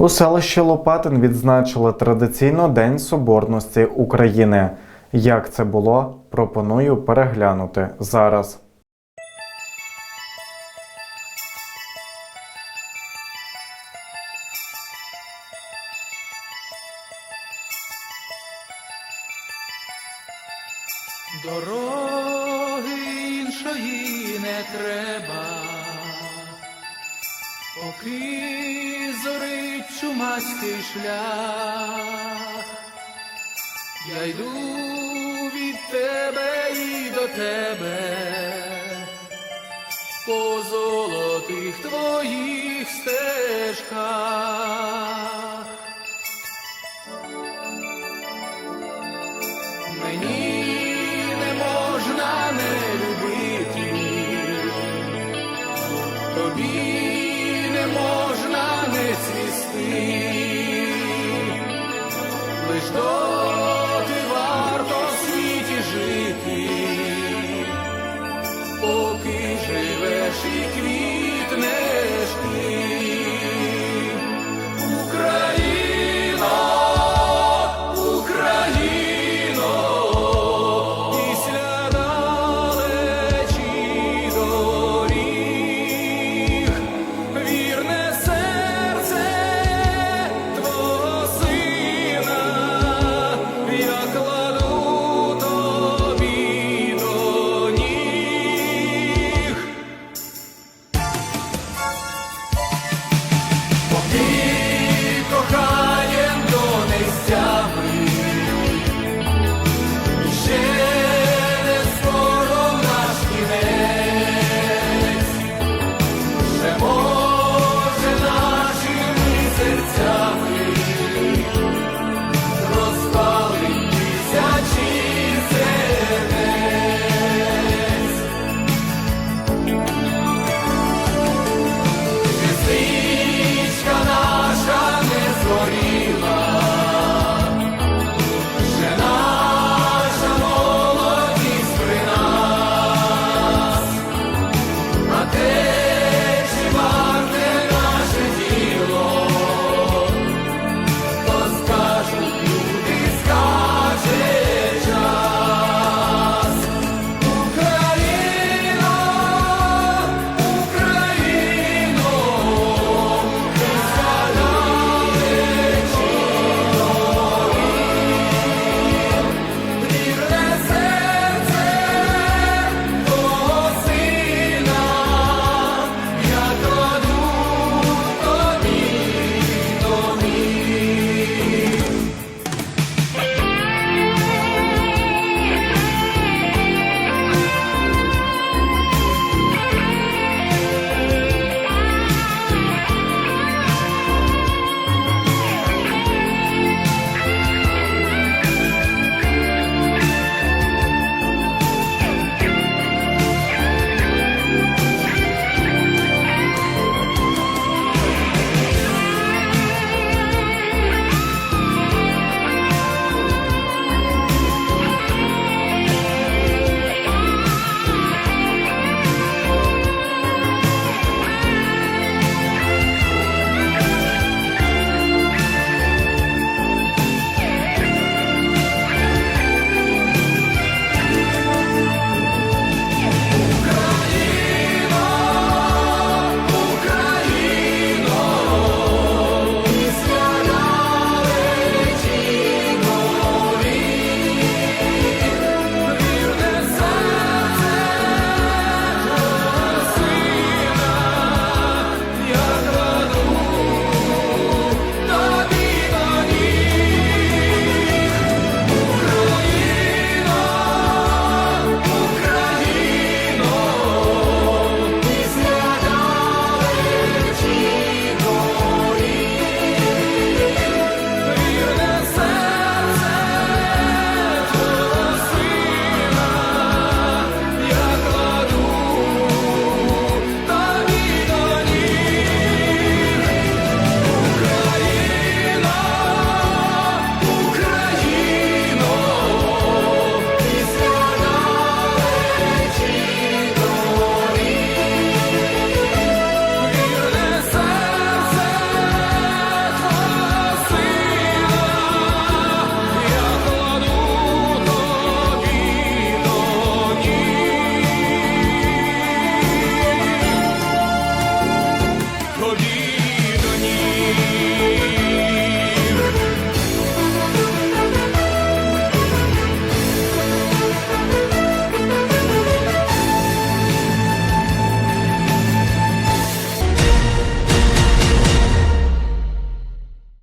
У селищі Лопатин відзначили традиційно День Соборності України. Як це було, пропоную переглянути зараз. Дороги іншої не треба, поки зорить чумацький шлях, я йду від тебе і до тебе, по золотих твоїх стежках. Мені не можна не любити, тобі